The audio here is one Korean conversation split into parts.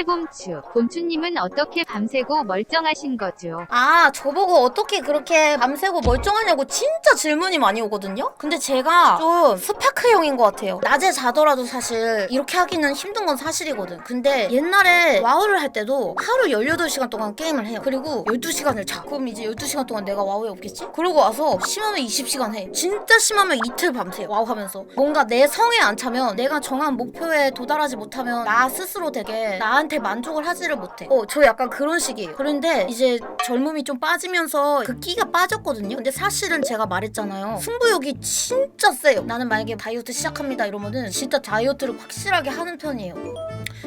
새봄추, 봄추님은 어떻게 밤새고 멀쩡하신 거죠? 아, 저보고 어떻게 그렇게 밤새고 멀쩡하냐고 진짜 질문이 많이 오거든요? 근데 제가 좀 스파크형인 것 같아요. 낮에 자더라도 사실 이렇게 하기는 힘든 건 사실이거든. 근데 옛날에 와우를 할 때도 하루 18시간 동안 게임을 해요. 그리고 12시간을 자. 그럼 이제 12시간 동안 내가 와우에 없겠지? 그러고 와서 심하면 20시간 해. 진짜 심하면 이틀 밤새요. 와우 하면서. 뭔가 내 성에 안 차면 내가 정한 목표에 도달하지 못하면 나 스스로 되게 나한테 만족을 하지를 못해. 어, 저 약간 그런 식이에요. 그런데 이제 젊음이 좀 빠지면서 그 끼가 빠졌거든요. 근데 사실은 제가 말했잖아요. 승부욕이 진짜 세요. 나는 만약에 다이어트 시작합니다 이러면은 진짜 다이어트를 확실하게 하는 편이에요.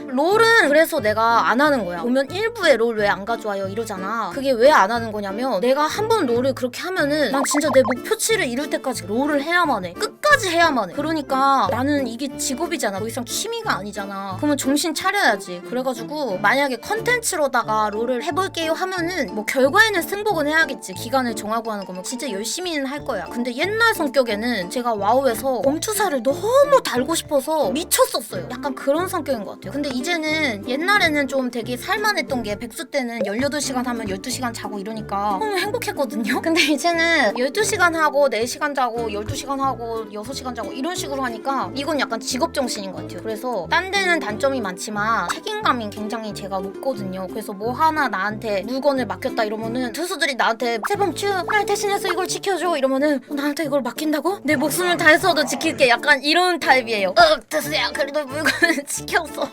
롤은 그래서 내가 안 하는 거야. 보면 일부에 롤 왜 안 가져와요 이러잖아. 그게 왜 안 하는 거냐면 내가 한 번 롤을 그렇게 하면은 난 진짜 내 목표치를 이룰 때까지 롤을 해야만 해. 끝 까지 해야만 해. 그러니까 나는 이게 직업이잖아. 더 이상 취미가 아니잖아. 그러면 정신 차려야지. 그래가지고 만약에 컨텐츠로다가 롤을 해볼게요 하면은 뭐 결과에는 승복은 해야겠지. 기간을 정하고 하는 거면 진짜 열심히는 할 거야. 근데 옛날 성격에는 제가 와우에서 멈추사를 너무 달고 싶어서 미쳤었어요. 약간 그런 성격인 것 같아요. 근데 이제는 옛날에는 좀 되게 살만했던 게 백수 때는 18시간 하면 12시간 자고 이러니까 너무 행복했거든요. 근데 이제는 12시간 하고 4시간 자고 12시간 하고 6시간 자고 이런 식으로 하니까 이건 약간 직업 정신인 것 같아요. 그래서 딴 데는 단점이 많지만 책임감이 굉장히 제가 높거든요. 그래서 뭐 하나 나한테 물건을 맡겼다 이러면은 투수들이 나한테 세범추 날 대신해서 이걸 지켜줘 이러면은 어, 나한테 이걸 맡긴다고? 내 목숨을 다해서도 지킬게 약간 이런 타입이에요. 어 투수야 그래도 물건을 지켰어.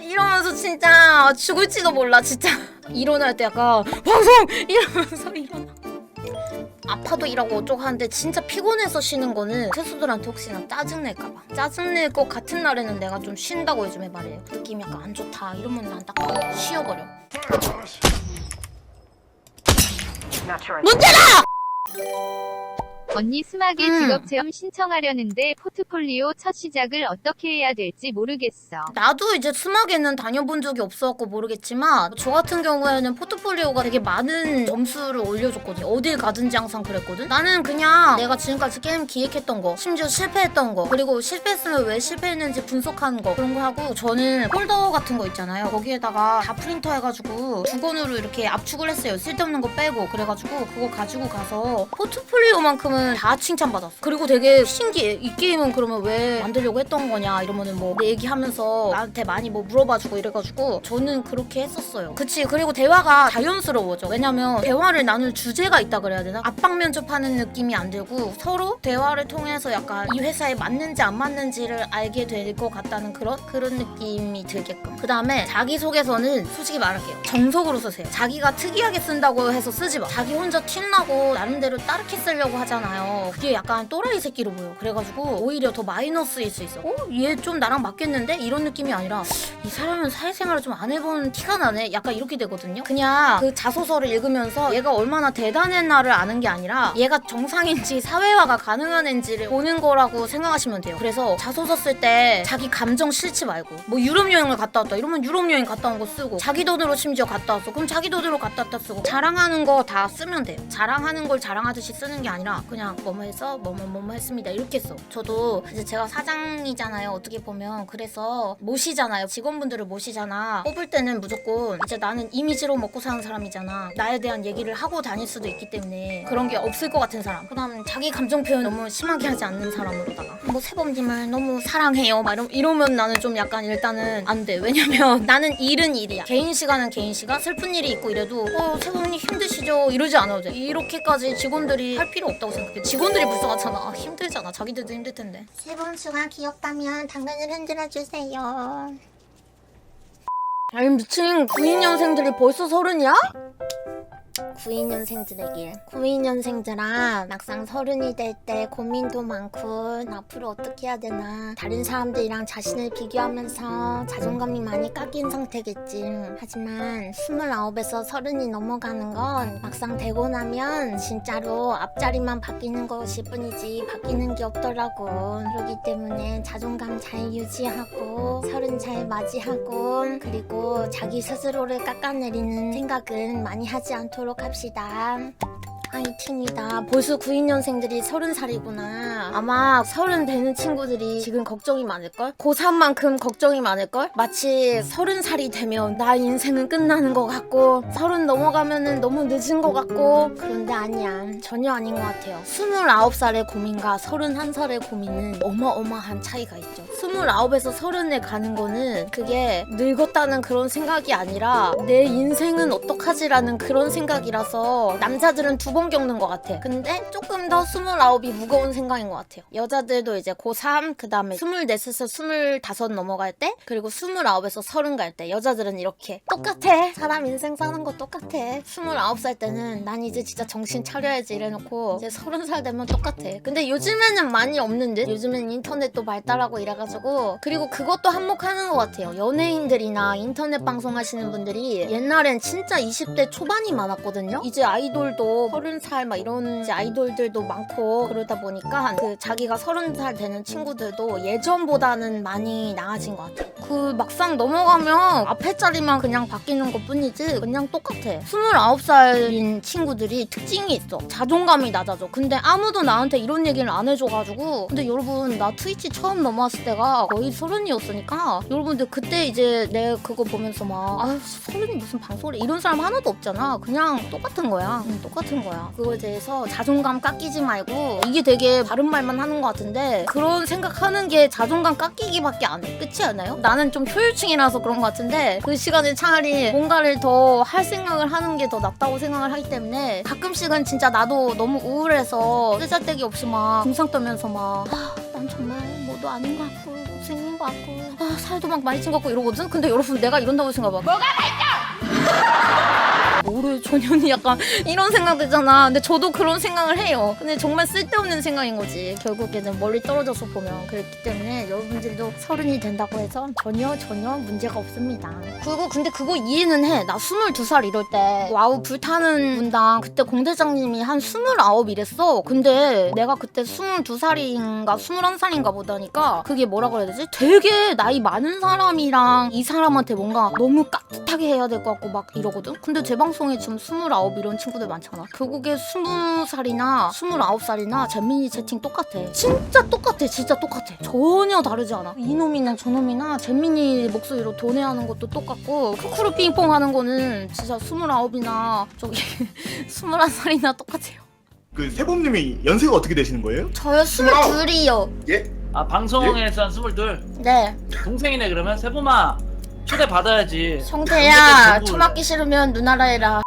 이러면서 진짜 죽을지도 몰라 진짜. 일어날 때 약간 방송 이러면서 일어나. 아파도 일하고 어쩌고 하는데 진짜 피곤해서 쉬는 거는 투수들한테 혹시나 짜증낼까봐. 짜증낼 것 같은 날에는 내가 좀 쉰다고 요즘에 말해요. 느낌이 약간 안 좋다 이러면 난딱 쉬어버려. 문제다! 언니 스마게 음. 직업 체험 신청하려는데 포트폴리오 첫 시작을 어떻게 해야 될지 모르겠어. 나도 이제 수막에는 다녀본 적이 없어갖고 모르겠지만 저 같은 경우에는 포트폴리오가 되게 많은 점수를 올려줬거든. 어딜 가든지 항상 그랬거든. 나는 그냥 내가 지금까지 게임 기획했던 거 심지어 실패했던 거 그리고 실패했으면 왜 실패했는지 분석하는 거 그런 거 하고 저는 폴더 같은 거 있잖아요. 거기에다가 다 프린터 해가지고 두건으로 이렇게 압축을 했어요. 쓸데없는 거 빼고. 그래가지고 그거 가지고 가서 포트폴리오만큼은 다 칭찬받았어. 그리고 되게 신기해. 이 게임은 그러면 왜 만들려고 했던 거냐 이러면은 뭐내 얘기하면서 나한테 많이 뭐 물어봐주고 이래가지고 저는 그렇게 했었어요. 그치. 그리고 대화가 자연스러워져. 왜냐면 대화를 나눌 주제가 있다 그래야 되나? 압박 면접하는 느낌이 안 들고 서로 대화를 통해서 약간 이 회사에 맞는지 안 맞는지를 알게 될 것 같다는 그런 그런 느낌이 들게끔. 그 다음에 자기소개서는 솔직히 말할게요. 정석으로 쓰세요. 자기가 특이하게 쓴다고 해서 쓰지 마. 자기 혼자 튀나고 나름대로 따르게 쓰려고 하잖아 요. 그게 약간 또라이 새끼로 보여. 그래가지고 오히려 더 마이너스일 수 있어. 어? 얘 좀 나랑 맞겠는데? 이런 느낌이 아니라 이 사람은 사회생활을 좀 안 해본 티가 나네? 약간 이렇게 되거든요. 그냥 그 자소서를 읽으면서 얘가 얼마나 대단했나를 아는 게 아니라 얘가 정상인지 사회화가 가능한 앤지를 보는 거라고 생각하시면 돼요. 그래서 자소서 쓸 때 자기 감정 싫지 말고 뭐 유럽 여행을 갔다 왔다 이러면 유럽 여행 갔다 온 거 쓰고 자기 돈으로 심지어 갔다 왔어. 그럼 자기 돈으로 갔다 왔다 쓰고 자랑하는 거 다 쓰면 돼요. 자랑하는 걸 자랑하듯이 쓰는 게 아니라 그냥 뭐뭐 해서 뭐뭐 뭐뭐 했습니다. 이렇게 써 저도 이제 제가 사장이잖아요. 어떻게 보면. 그래서 모시잖아요. 직원분들을 모시잖아. 뽑을 때는 무조건 이제 나는 이미지로 먹고 사는 사람이잖아. 나에 대한 얘기를 하고 다닐 수도 있기 때문에 그런 게 없을 것 같은 사람. 그다음 자기 감정 표현 너무 심하게 하지 않는 사람으로다가 뭐 세범님을 너무 사랑해요. 막 이러, 이러면 나는 좀 약간 일단은 안 돼. 왜냐면 나는 일은 일이야. 개인 시간은 개인 시간. 슬픈 일이 있고 이래도 어 세범님 힘드시죠? 이러지 않아도 돼. 이렇게까지 직원들이 할 필요 없다고 생각해 직원들이 불쌍하잖아 힘들잖아 자기들도 힘들 텐데 세번수가 귀엽다면 당근을 흔들어 주세요. 아니 미친 92년생들이 벌써 서른이야? 92년생들에게. 92년생들아 막상 서른이 될 때 고민도 많고 앞으로 어떻게 해야 되나. 다른 사람들이랑 자신을 비교하면서 자존감이 많이 깎인 상태겠지. 하지만 29에서 서른이 넘어가는 건 막상 되고 나면 진짜로 앞자리만 바뀌는 것일 뿐이지 바뀌는 게 없더라고. 그렇기 때문에 자존감 잘 유지하고 서른 잘 맞이하고 그리고 자기 스스로를 깎아내리는 생각은 많이 하지 않도록 합시다. 파이팅이다. 벌써 92년생들이 30살이구나. 아마 30 되는 친구들이 지금 걱정이 많을걸? 고3만큼 걱정이 많을걸? 마치 30살이 되면 나 인생은 끝나는 것 같고 30 넘어가면은 너무 늦은 것 같고 그런데 아니야. 전혀 아닌 것 같아요. 29살의 고민과 31살의 고민은 어마어마한 차이가 있죠. 29에서 30에 가는 거는 그게 늙었다는 그런 생각이 아니라 내 인생은 어떡하지라는 그런 생각이라서 남자들은 두번 겪는 것 같아. 근데 조금 더 29이 무거운 생각인 것 같아요. 여자들도 이제 고3, 그 다음에 24에서 25 넘어갈 때, 그리고 29에서 30 갈 때, 여자들은 이렇게 똑같아. 사람 인생 사는 거 똑같아. 29살 때는 난 이제 진짜 정신 차려야지 이래놓고 이제 30살 되면 똑같아. 근데 요즘에는 많이 없는 듯? 요즘엔 인터넷도 발달하고 이래가지고 그리고 그것도 한몫하는 것 같아요. 연예인들이나 인터넷 방송하시는 분들이 옛날엔 진짜 20대 초반이 많았거든요. 이제 아이돌도 30살 막 이런 아이돌들도 많고 그러다 보니까 그 자기가 30살 되는 친구들도 예전보다는 많이 나아진 것 같아요. 그 막상 넘어가면 앞에 자리만 그냥 바뀌는 것 뿐이지 그냥 똑같아. 29살인 친구들이 특징이 있어. 자존감이 낮아져. 근데 아무도 나한테 이런 얘기를 안 해줘가지고 근데 여러분 나 트위치 처음 넘어왔을 때가 거의 서른이었으니까 여러분들 그때 이제 내 그거 보면서 막 아유 서른이 무슨 해 이런 사람 하나도 없잖아. 그냥 똑같은 거야. 응, 똑같은 거야. 그거에 대해서 자존감 깎이지 말고 이게 되게 바른 말만 하는 것 같은데 그런 생각하는 게 자존감 깎이기밖에 안 해. 끝이 않아요? 나는 좀 효율충이라서 그런 것 같은데 그 시간에 차라리 뭔가를 더 할 생각을 하는 게 더 낫다고 생각을 하기 때문에 가끔씩은 진짜 나도 너무 우울해서 쓰잘데기 없이 막 궁상 떠면서 막 아, 난 정말 뭐도 아닌 것 같고 생긴 것 같고 아 살도 막 많이 찐 것 같고 이러거든? 근데 여러분 내가 이런다고 생각해봐 뭐가 모를 전현이 약간 이런 생각 들잖아. 근데 저도 그런 생각을 해요. 근데 정말 쓸데없는 생각인 거지. 결국에는 멀리 떨어져서 보면 그렇기 때문에 여러분들도 서른이 된다고 해서 전혀 전혀 문제가 없습니다. 그리고 근데 그거 이해는 해. 나 22살 이럴 때 와우 불타는 분당 그때 공대장님이 한29 이랬어. 근데 내가 그때 22살인가 21살인가 보다니까 그게 뭐라고 해야 되지? 되게 나이 많은 사람이랑 이 사람한테 뭔가 너무 깍듯하게 해야 될 것 같고 막 이러거든? 근데 제 방송 에 지금 29 이런 친구들 많잖아. 결국에 20살이나 29살이나 잼민이 채팅 똑같아. 진짜 똑같아. 진짜 똑같아. 전혀 다르지 않아. 이놈이나 저놈이나 잼민이 목소리로 도내하는 것도 똑같고 크크루 핑퐁 하는 거는 진짜 29이나 저기 21살이나 똑같아요. 그 세범님이 연세가 어떻게 되시는 거예요? 저요 22이요. 예? 아 방송에서 한 스물둘 네. 동생이네 그러면 세범아 초대 받아야지 성태야 처맞기 싫으면 누나라 해라.